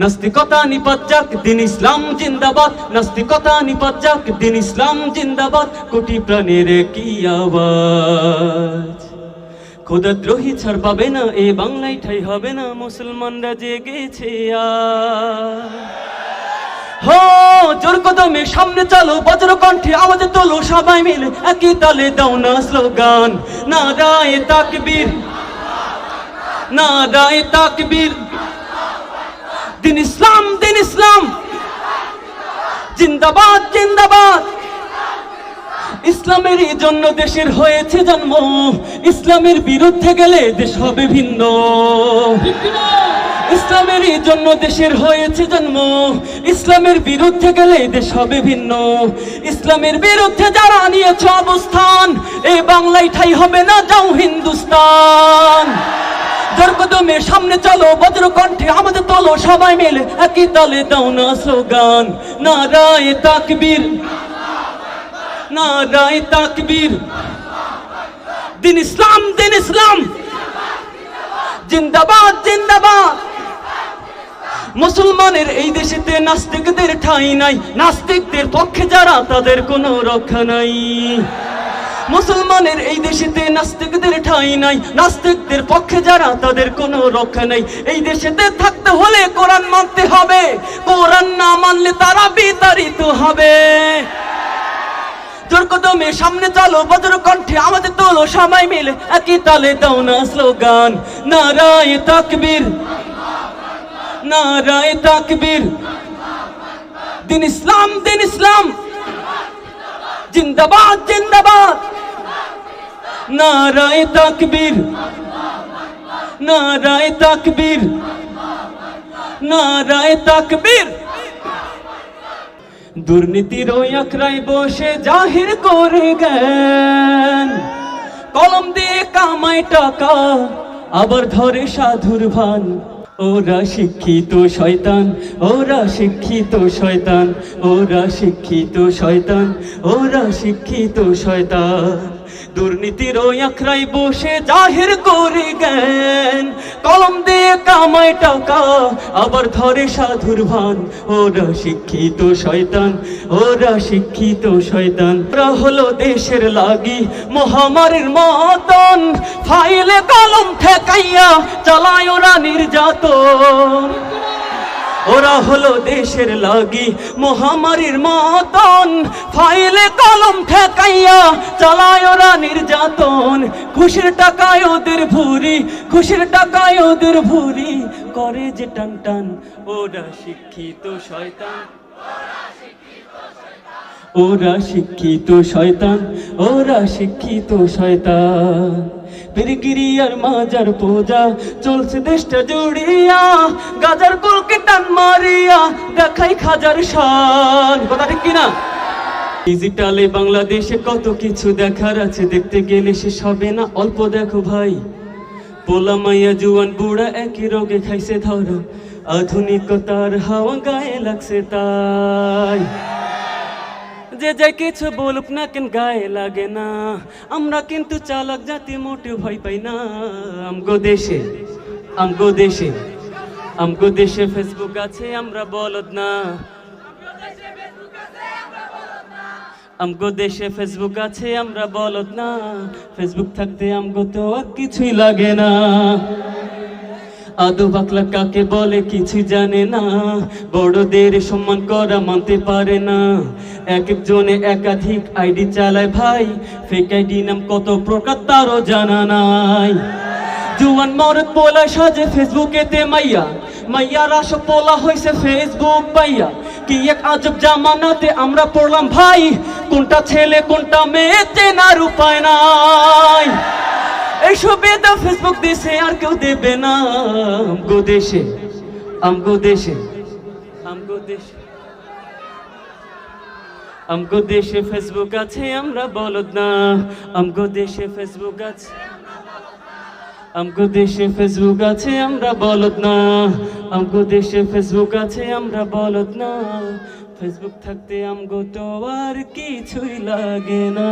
নাস্তিকতা নিপাত যাক, দিন ইসলাম জিন্দাবাদ। নাস্তিকতা নিপাত যাক, দিন ইসলাম জিন্দাবাদ। কোটি প্রাণের কি আওয়াজ? খোদাদ্রোহী ছাড় পাবে না, এ বাংলায় ঠাই হবে না, মুসলমানরা জেগেছে হো, জোর কদমে সামনে চলো, বজ্র কণ্ঠে আওয়াজ তোলো, সবাই মিলে একই তালে দাও না স্লোগান। না রায় তাকবীর, না রায় তাকবীর। দিন ইসলাম দিন ইসলাম। জিন্দাবাদ জিন্দাবাদ। ইসলামেরই জন্য দেশের হয়েছে জন্ম। ইসলামের বিরুদ্ধে গেলে দেশ হবে ভিন্ন। ইসলামেরই জন্য দেশের হয়েছে জন্ম। ইসলামের বিরুদ্ধে গেলে দেশ হবে ভিন্ন। ইসলামের বিরুদ্ধে যারা নিয়েছে অবস্থান এই বাংলায় ঠাই হবে না যাও হিন্দুস্তান। জোর কদমে সামনে চলো বজ্র কণ্ঠে আমাদের তোলো, সবাই মিলে একই তালে দাও না স্লোগান। না রায় তাকবীর না রায় তাকবীর। দিন ইসলাম দিন ইসলাম। জিন্দাবাদ জিন্দাবাদ। মুসলমানের এই দেশেতে নাস্তিকদের ঠাঁই নাই। নাস্তিকদের পক্ষে যারা, তাদের কোনো রক্ষা নাই। মুসলমানের এই দেশেতে নাস্তিকদের ঠাঁই নাই। নাস্তিকদের পক্ষে যারা, তাদের কোনো রক্ষা নাই। এই দেশেতে থাকতে হলে কোরআন মানতে হবে। কোরআন না মানলে তারা বিতাড়িত হবে। সামনে চলো বজ্র কণ্ঠে আমাদের তোলো সবাই মিলে একই তালে দাও না স্লোগান। নারায় তাকবীর। নারায় তাকবীর। দিন ইসলাম দিন ইসলাম। জিন্দাবাদ জিন্দাবাদ। নারায় তাকবীর। নারায় তাকবীর। নারায় তাকবীর। দুর্নীতির ওই আখড়ায় বসে জাহির করে গেন কলম দিয়ে কামায় টাকা, আবার ধরে সাধুর ভান। ওরা শিক্ষিত শয়তান, ওরা শিক্ষিত শয়তান, ওরা শিক্ষিত শয়তান, ওরা শিক্ষিত শয়তান। দুর্নীতির ওই আখড়াই বসে জাহির করে জ্ঞান। কলম দিয়ে কামায় টাকা, আবার ধরে সাধুর ভান। ওরা শিক্ষিত শয়তান, ওরা শিক্ষিত শয়তান। ওরা হলো দেশের লাগি মহামারীর মতন। ফাইলে কলম ঠেকাইয়া চালায় ওরা নির্যাতন। ওরা হলো দেশের লাগি, মহামারীর মতন। ফাইলে কলম ঠেকাইয়া চালায় ওরা নির্যাতন। খুশির টাকায় ওদের ভুরি, খুশির টাকায় ওদের ভুরি। করে যে টান টান, ওরা শিক্ষিত শয়তান। ওরা শিক্ষিত শয়তান, ওরা শিক্ষিত শয়তান। পেরিগিরি মাজার পূজা, চলছে দেশটা জুড়িয়া, গাজার কলকে টান মারিয়া, দেখাই খাজার শান। কথা ঠিক কিনা? ডিজিটালে বাংলাদেশে কত কিছু দেখার আছে, দেখতে গেলে শেষ হবে না, অল্প দেখো ভাই। পোলা মাইয়া, জুয়ান বুড়া একই রোগে খাইছে ধরা, আধুনিকতার হাওয়া গায়ে লাগছে তাই। যে যাই কিছু বলুক না কেন গায়ে লাগে না। আমরা কিন্তু চালক জাতি মোটে ভয় পাই না। আমগো দেশে আমগো দেশে আমগো দেশে ফেসবুক আছে, আমরা বলদ না। আমগো দেশে ফেসবুক আছে, আমরা বলদ না। ফেসবুক থাকতে আমগো তো কিছুই লাগে না। আদু বাকলা কাকে বলে কিছু জানে না। বড়দের সম্মান করা মানতে পারে না। এক একজনে একাধিক আইডি চালায় ভাই ফেক আইডি নাম কত প্রকার তারও জানা নাই। জুয়ান মরদ পোলা সাজে ফেসবুকেতে মাইয়া, মাইয়ার আসো পোলা হয়েছে ফেসবুক পাইয়া। কি এক আজব জামানাতে আমরা পড়লাম ভাই, কোনটা ছেলে কোনটা মেয়ে চেনার উপায় নাই। এইসব বেদা ফেসবুক দেশে আর কেউ দেবে না। আমগো দেশে আমগো দেশে আমগো দেশে আমগো দেশে ফেসবুক আছে, আমরা বলদ না। আমগো দেশে ফেসবুক আছে, আমগো দেশে ফেসবুক আছে, আমরা বলদ না। আমগো দেশে ফেসবুক আছে, আমরা বলদ না। ফেসবুক থাকতে আমগো তো আর কিছুই লাগে না।